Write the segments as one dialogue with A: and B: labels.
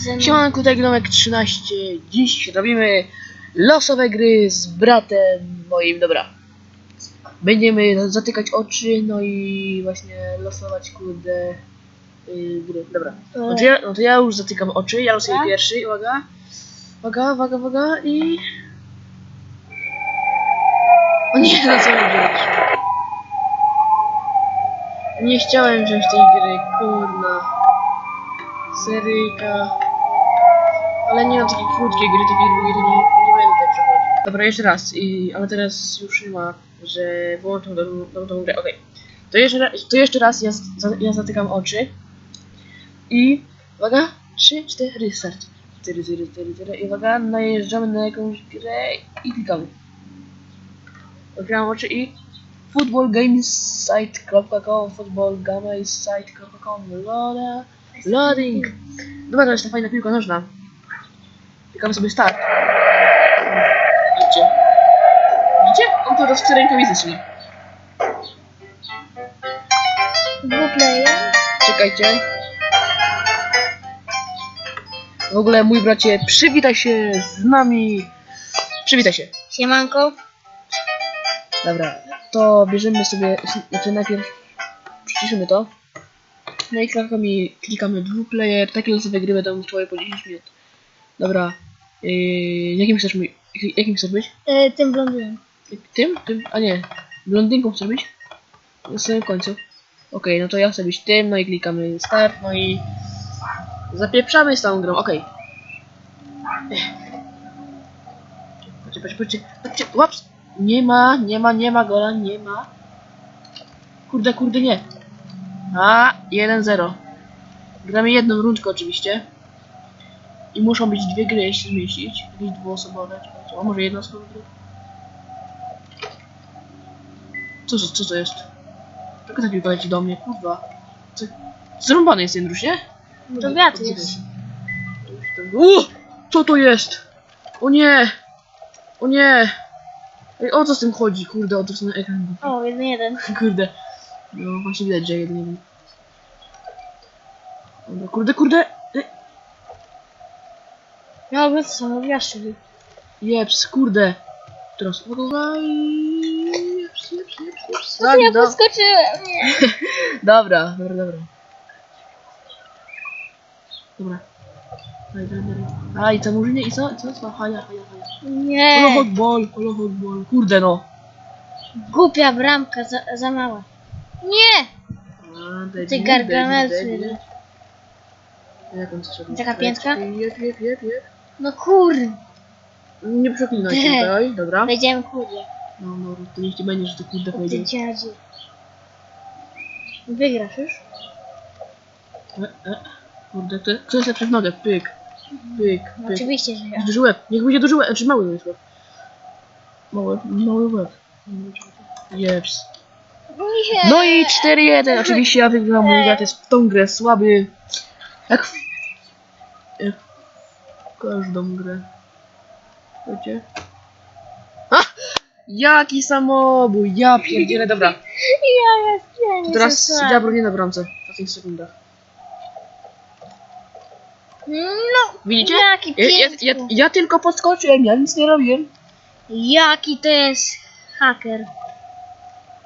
A: Siemanko, tutaj Gnomek 13. Dziś robimy losowe gry z bratem moim. Dobra. Będziemy zatykać oczy, no i właśnie losować, kurde, yy, gry. Dobra. No to, ja, no to ja już zatykam oczy, ja losuję
B: Tak?
A: pierwszy, uwaga. Uwaga, uwaga, uwaga i... O nie, no co? Nie chciałem wziąć tej gry, kurna. Seryjka. Ale nie mam takie krótkie gry, takie długie, to nie, nie będę przechodzić. Dobra, jeszcze raz, i, ale teraz już nie ma, że włączam tą, tą, tą grę, okej. To, jeszcze, to jeszcze raz ja, ja zatykam oczy. I uwaga, 3, 4, start. 4, 4, 4, 4 i uwaga, najeżdżamy na jakąś grę i klikamy. Otwieram oczy i footballgamesite.com footballgamesite.com loading. Dobra, to jest ta fajna piłka nożna. Klikamy sobie start. Widzicie? Widzicie? On to w rękawicy strzeli.
B: Dwuplayer.
A: Czekajcie. W ogóle mój bracie, przywitaj się z nami. Przywitaj się.
B: Siemanko.
A: Dobra, to bierzemy sobie, znaczy najpierw przyciszymy to. No i klikamy, klikamy dwuplayer, takie losowe gry będą trwały po 10 minut. Dobra, yy, jakim chcesz mój, jakim chcesz być?
B: E, tym blondynem.
A: Tym? Tym? A nie, blondynką chcesz być? Na samym końcu. Okej, no to ja chcę być tym, no i klikamy start, no i zapieprzamy z tą grą, okej. Patrzcie, patrzcie, patrzcie, patrzcie, łaps! Nie ma, nie ma, nie ma gola, nie ma. Kurde, kurde, nie. A, 1-0. Gramy jedną rundkę oczywiście. I muszą być dwie gry się zmieścić. Jakieś dwuosobowe, czekajcie, a może jednoosobowe gry? Co, to- co to jest? Czego ta piłka leci do mnie? Kurwa. Co? Zrąbany jest Jędruś, nie?
B: To wiatr jest.
A: U! Co to jest? O nie! O nie! Ej, o co z tym chodzi? Kurde, odwrócony ekran.
B: O, jeden jeden.
A: Kurde. No właśnie widać, że jeden jeden. Dobra, kurde, kurde!
B: No, ale to są gwiazdki.
A: Jeps, kurde! Teraz i... Jeps, jeps, jeps, jeps.
B: No
A: Tak,
B: ja
A: do-
B: podskoczyłem. Nie.
A: Dobra, dobra, dobra. Dobra. Daj, daj, daj. A i co murzynie i co? Co? co? Haja, haja, haja. Holo
B: Nie.
A: hotball, holo hotball. Kurde no.
B: Głupia bramka, za, za mała. Nie!
A: A,
B: Ty
A: debil. Jak on
B: Taka piętka?
A: Jep, jep, jep, jep.
B: No kur...
A: Nie przeklinaj się tutaj, dobra.
B: Wejdziemy kurde.
A: No, no, to niech ci będzie, że ty kurde
B: Ty dziadzie. Wygrasz już?
A: E, e. Kurde, jest lepsze w nogę? Pyk. Pyk,
B: No,
A: pyk.
B: oczywiście, że ja.
A: Duży łeb. Niech będzie duży łeb. Znaczy mały jest łeb. Mały, mały łeb. Jeps.
B: Nie.
A: No i 4-1. Oczywiście ja wygrałem. Mój brat jest w tą grę słaby. Jak w, jak w każdą grę. Wiecie? A! Jaki samobój! Ja pierdzielę, dobra.
B: Ja jest, ja
A: To teraz ja bronię na bramce. W ostatnich sekundach.
B: No,
A: Widzicie?
B: Jaki
A: Ja, ja,
B: piękny.
A: ja, ja tylko podskoczyłem, ja nic nie robiłem.
B: Jaki to jest haker.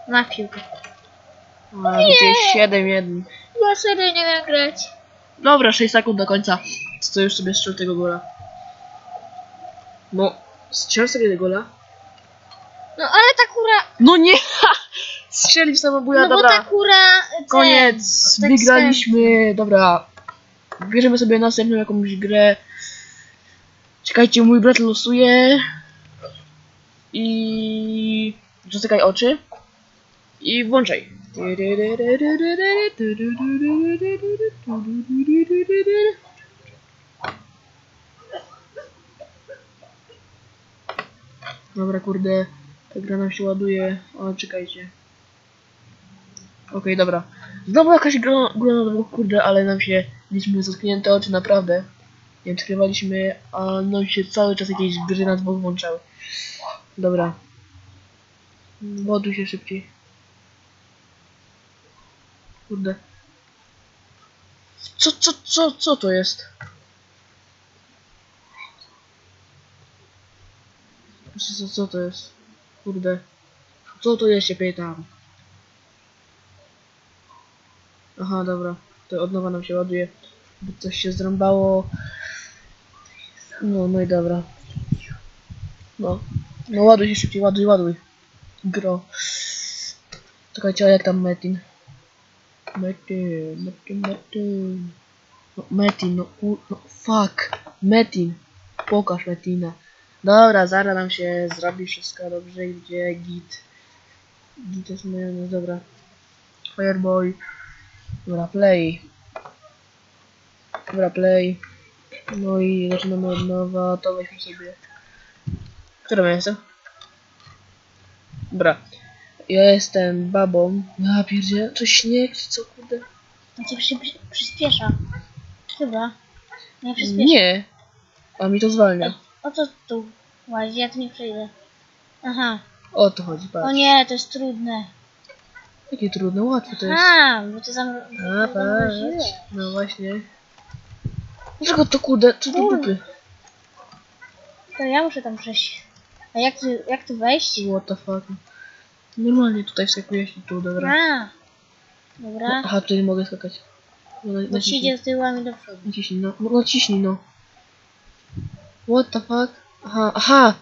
B: Na piłkę.
A: A, widzicie, 7-1.
B: Ja serio nie wiem grać.
A: Dobra, 6 sekund do końca. To już sobie strzel tego gola. No, strzel sobie tego gola.
B: No ale ta kura...
A: No nie! Strzelił samobuja,
B: No bo
A: dobra.
B: ta kura... ten-
A: Koniec,
B: tak
A: wygraliśmy. Dobra. Bierzemy sobie następną jakąś grę. Czekajcie, mój brat losuje. I... Zatykaj oczy. I włączaj. Dobra, kurde. Ta gra nam się ładuje. O, czekajcie. Okej, dobra. Znowu jakaś gra, gra na dwóch, kurde, ale nam się mieliśmy zatknięte oczy, naprawdę. Nie odkrywaliśmy, a nam się cały czas jakieś gry na dwóch włączały. Dobra. Ładuj się szybciej. Kurde. Co, co, co, co to jest? Co, co, to jest? Kurde. Co to jest się pytam? Aha, dobra. To od nowa nam się ładuje. Bo coś się zrąbało. No, no i dobra. No. No ładuj się szybciej, ładuj, ładuj. Gro. Czekajcie, a jak tam Metin? Metin, Metin, Metin. No, Metin, no, no fuck. Metin. Pokaż Metina. Dobra, zaraz nam się zrobi wszystko dobrze, gdzie git. Git jest moja, no dobra. Fireboy. Dobra, play. Dobra, play. No i zaczynamy od nowa, to weźmy sobie. Które miejsce? Dobra. Ja jestem babą. Ja pierdzie, to śnieg, czy co kurde?
B: To cię przy, przy, przyspiesza. Chyba. Nie przyspiesza.
A: Nie. A mi to zwalnia.
B: O co tu łazi? Ja tu nie przejdę. Aha.
A: O to chodzi,
B: O
A: patrz.
B: nie, to jest trudne.
A: Jakie trudne, łatwe to jest.
B: A, bo to zamro...
A: A, patrz. No właśnie. Dlaczego to kurde, co do
B: Kurde.
A: dupy?
B: To ja muszę tam przejść. A jak tu, jak tu wejść?
A: What the fuck. Normalnie tutaj wskakujesz i tu, dobra.
B: A. Dobra.
A: Aha, tutaj nie mogę skakać. No,
B: idzie z tyłami do przodu.
A: naciśnij, no. no. Naciśnij, no. What the fuck? Aha, aha!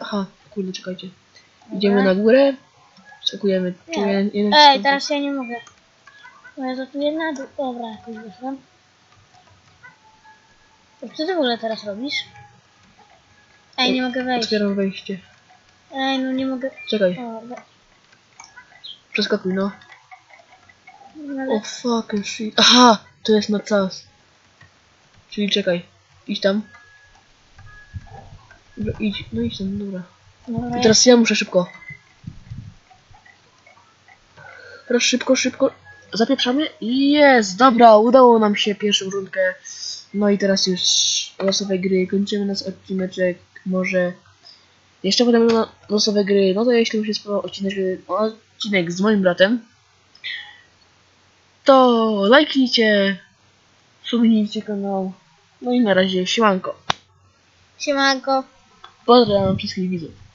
A: Aha, kurde, czekajcie. Idziemy na górę. Skakujemy.
B: Nie.
A: Jeden, jeden
B: Ej, teraz ja nie mogę. Bo ja to tu jedna dół. Dobra, jakoś wyszłam. To Co ty w ogóle teraz robisz? Ej, nie mogę wejść.
A: Otwieram wejście.
B: Ej, no nie mogę.
A: Czekaj,
B: O, we...
A: przeskakuj, no.
B: no
A: O
B: ale...
A: fucking shit. Aha! To jest na czas. Czyli czekaj. Idź tam. Dobra, idź. No idź tam, dobra.
B: Dobra,
A: I teraz ja muszę szybko. Teraz szybko, szybko. Zapieprzamy. Jest! Dobra, udało nam się pierwszą rundkę. No i teraz już losowe gry. Kończymy nasz odcineczek. Może jeszcze potem na losowe gry. No to jeśli mu się spodobał odcinek, odcinek z moim bratem, to lajknijcie, subnijcie kanał. No i na razie, siemanko.
B: Siemanko.
A: Pozdrawiam wszystkich widzów.